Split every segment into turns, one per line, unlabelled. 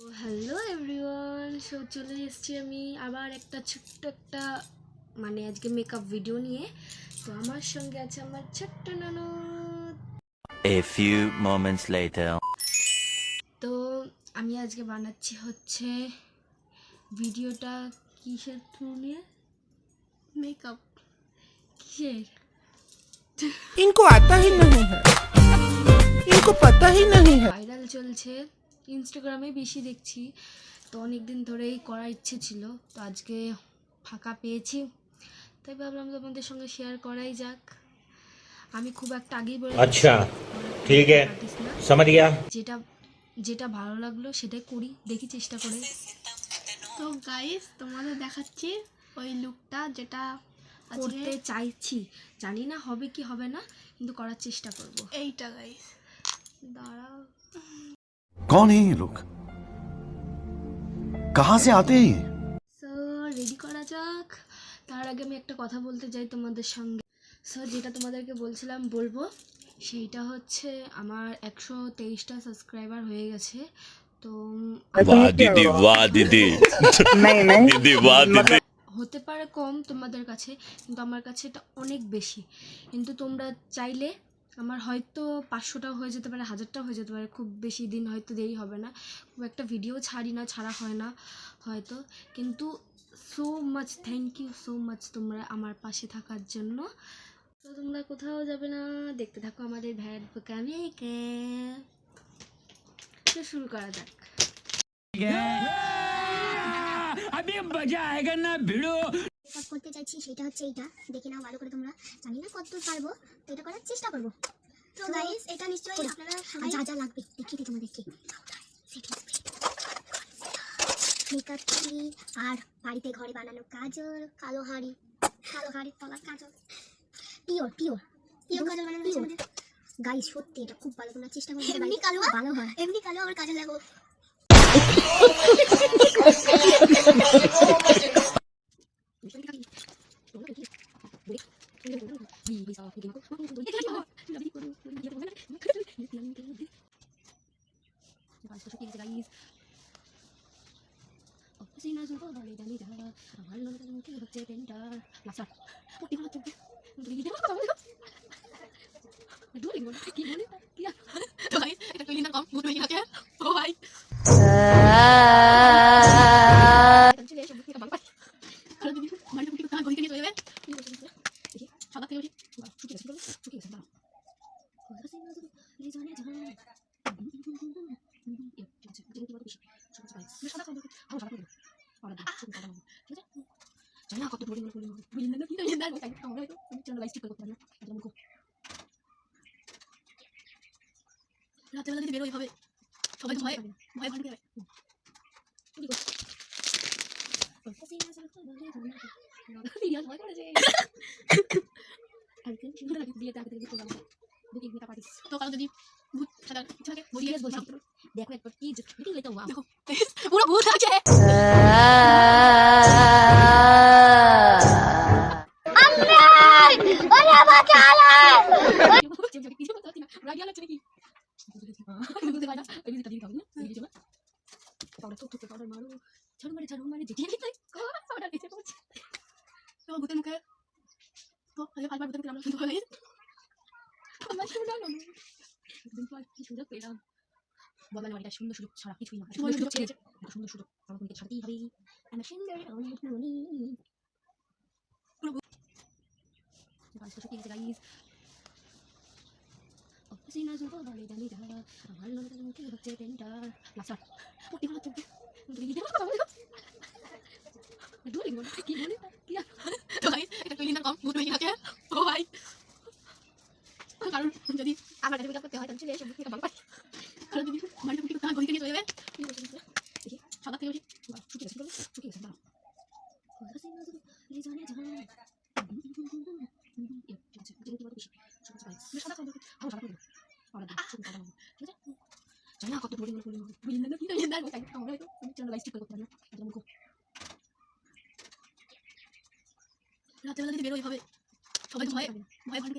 ও hello everyone so চলে এসেছি আমি আবার একটা ছোট্ট একটা মানে আজকে মেকআপ ভিডিও নিয়ে। তো আমার সঙ্গে আছে আমার ছোট্ট ননদ
A few moments later.
তো আমি আজকে বানাচ্ছি হচ্ছে ভিডিওটা কিসের থ্রু নিয়ে? মেকআপ কিসের?
ইনকো আতা হি নাহি হ্যায় ইনকো পাতা হি নহি হ্যায়
ভাইরাল চলছে। ইনস্টাগ্রামে বেশি দেখছি। তো অনেক দিন ধরেই করার ইচ্ছে ছিল। তো আজকে ফাঁকা পেয়েছি। তাই ভাবলাম তোমাদের সঙ্গে শেয়ার করাই যাক। আমি খুব একটা আগেই বলে
আচ্ছা ঠিক আছে।
যেটা যেটা ভালো লাগল সেটাই করি। দেখি চেষ্টা করে।
তো গাইস তোমাদের দেখাচ্ছি ওই লুকটা যেটা
করতে চাইছি। জানি না হবে কি হবে না কিন্তু করার চেষ্টা করব।
এইটা গাইস
দাঁড়াও।
कौन है ये लोग कहां से आते हैं ये
সো রেডি করা যাক তার আগে আমি একটা কথা বলতে চাই তোমাদের সঙ্গে সো যেটা তোমাদেরকে বলছিলাম বলবো সেইটা হচ্ছে আমার একশো তেইশটা সাবস্ক্রাইবার হয়ে গেছে তো উম,
वाह दीदी वाह दीदी दीदी वाह दीदी
হতে পারে কম তোমাদের কাছে কিন্তু আমার কাছে এটা অনেক বেশি কিন্তু তোমরা চাইলে আমার হয়তো পাঁচশোটাও হয়ে যেতে পারে, হাজারটাও হয়ে যেতে পারে, খুব বেশি দিন হয়তো দেরি হবে না। খুব একটা ভিডিও ছাড়ি না, ছাড়া হয় না হয়তো। কিন্তু so much thank you so much তোমরা আমার পাশে থাকার জন্য। তো তোমরা কোথাও যাবে না, দেখতে থাকো আমাদের ভ্যাট বোকামি তো শুরু করা যাক।
কাজ করতে চাইছি সেটা হচ্ছে এইটা। দেখে নাও ভালো করে তোমরা। জানি না কতদূর পারব তো এটা করার চেষ্টা করব। তো গাইস এটা নিশ্চয়ই আপনারা যা যা লাগবে দেখিয়ে দিই তোমাদেরকে। মেকআপ কিট আর বাড়িতে ঘরে বানানো কাজল কালো হাড়ি কালো হাড়ির তলার কাজল। পিওর পিওর পিওর কাজল বানানো হয়েছে গাইস সত্যি এটা খুব ভালো তোমরা চেষ্টা করবে এমনি কালো? ভালো হয়। এমনি কালো? আবার কাজল লাগাবো
তো গাইস এটা তুই না কম ভূত হয়ে গেছে ও ভাই চলে এসে বুকে বাবা আর দিদি মাইন্ড বুকে কাজ করে চলে যাবে সাদা থেকে উঠি শুকিয়ে গেছে শুকিয়ে গেছে দাঁড়াও জানি না কত দূরে গেলে করলে বুঝলি না কি জানি না তাই আমরা পারি না এটা মুখ যদি বেরোই হবে সবাই তো কারণ যদি ভূত সাদা কিছু থাকে বলিয়ে বলছি
দেখো একবার কি মিটিং হইতো ওয়াও
দেখো পুরো ভূত আছে কিছু করতে পারছি না রাগিয়া লাগছে নাকি বুঝতে পারি না এই বুঝতে দিবি খাব না কিছু না পাউডার তো তো পাউডার মারো ঝাড়ু মারে ঝাড়ু মারে যেটি তাই পাউডার দিতে পারছি তো ভূতের মুখে তো আগে পাঁচবার ভূতের মুখে আমরা শুনতে পাই আমার শোনা না দিন পর কি সুযোগ পেলাম বদলালে বাড়িটা সুন্দর সুযোগ ছাড়া কিছুই না সুন্দর সুযোগ ছেড়েছে একটা সুন্দর সুযোগ আমার তোমাকে ছাড়তেই হবে আমার সুন্দর অনেক মনি পুরো গাইস তো সত্যি গেছে গাইস সিনা জুতো বলে জানি যা আমার লোকের মুখে হচ্ছে পেন্টার লাস্টার পড়তে ভালো চলছে দূরে বলে কি বলে কি তো গাইস এটা কইলি না কম ভূত হয়ে গেছে ও ভাই কারণ যদি আমার কাছে মেকআপ করতে হয় তাহলে চলে এসে মেকআপ ভালো পাই কারণ যদি মাল্টি মুখে তাহলে গলিতে চলে যাবে দেখি সাদা থেকে উঠি শুকিয়ে গেছে শুকিয়ে গেছে দাঁড়াও জানি না কত দূরে গেলে করলে বুঝলি না কি জানি না আমরা আমি চ্যানেল লাইভ করতে পারি রাতে বেলা যদি বেরোই হবে সবাই তো ভয়ে ভয়ে ভয়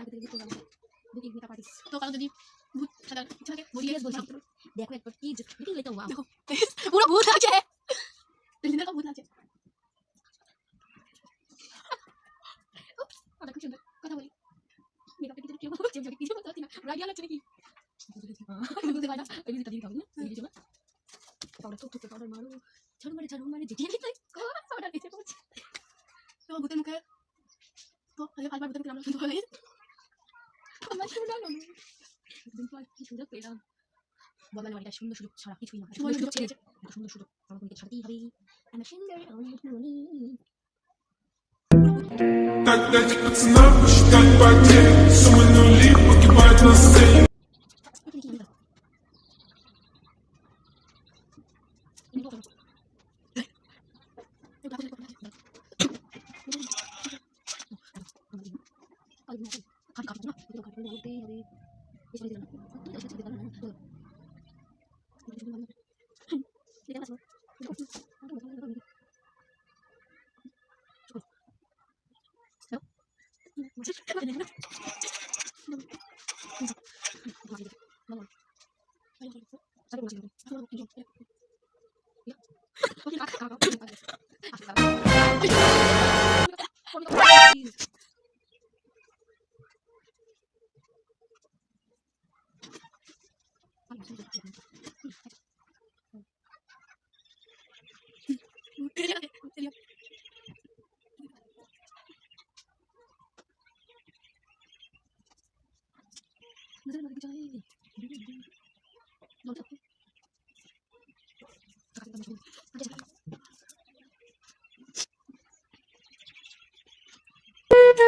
আগে থেকে বুকিং মেকআপ আর্টিস্ট তো কারণ যদি ভূত সাজার ইচ্ছা থাকে বলি বলছি? দেখো একবার কি বুকিং হইতো ওয়াও পুরো ভূত আছে। দেখো ভূত আছে। ওটা খুব সুন্দর কথা বলি। মেকআপটা কিছু কেউ চেঞ্জ হবে কিছু করতে না। রাইডিয়া লাগছে নাকি? বুঝতে পারি না। বিজিটা দিয়ে খাব না এই না পাউডার তো তো পাউডার মারো। ঝাড়ু মারে ঝাড়ু মারে যেটি তাই পাউডার দিতে বলছে তো ভূতের মুখে তো আগে পাঁচবার ভূতের মুখে আমরা والله لو عليك شنو شنو شرحتي شوية شنو شنو شنو شنو والله كنت شرحتي حبيبي أنا شنو Тогда тебе цена посчитать потерь Суммы нули погибают на сцене 아까 아까 아까
아까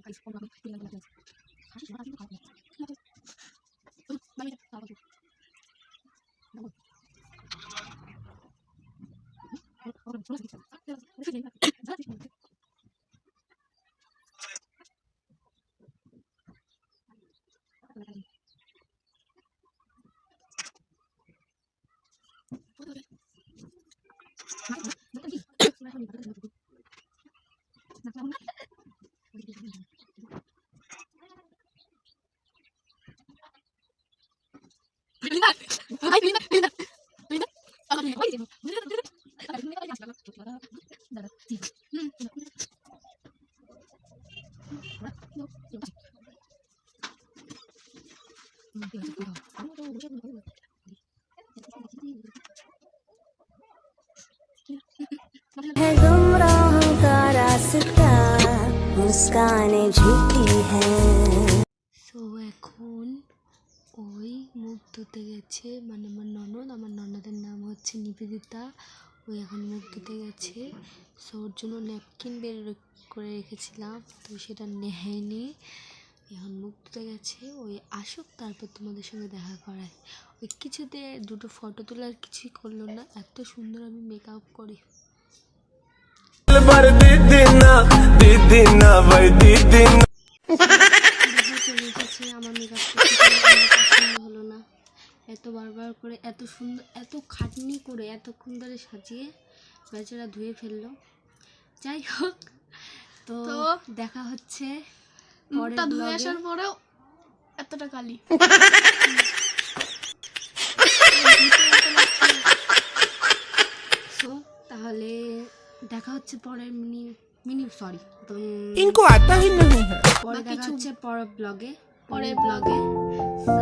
সুন্দর হয়ে আমার সুন্দর না দিন পর কি সুযোগ পেলাম বদলালে বাড়িটা সুন্দর সুযোগ ছাড়া কিছুই না সুন্দর
है गुमराहों का रास्ता मुस्कान झूठी है।
ধুতে গেছে। মানে আমার ননদ আমার ননদের নাম হচ্ছে নিবেদিতা। ওই এখন মুখ ধুতে গেছে। সো ওর জন্য ন্যাপকিন বের করে রেখেছিলাম। তো সেটা নেয়নি। এখন মুখ ধুতে গেছে। ওই আসুক তারপর তোমাদের সঙ্গে দেখা করায় ওই কিছুতে দুটো ফটো তোলার কিছুই করল না। এত সুন্দর আমি মেকআপ করি। আমার মেকআপ পছন্দ হলো না এত বারবার করে এত সুন্দর এত খাটনি করে এতক্ষণ ধরে সাজিয়ে বেচারা ধুয়ে ফেললো যাই হোক তো
তো
দেখা হচ্ছে
মুখটা ধুয়ে
ব্লগে।
আসার পরেও এতটা কালি
সো তাহলে দেখা হচ্ছে পরের মিনি মিনি সরি
इनको आता ही नहीं है
পরে
বা
দেখা
কিছু-
হচ্ছে পরের ব্লগে
পরের
পরের ব্লগে সো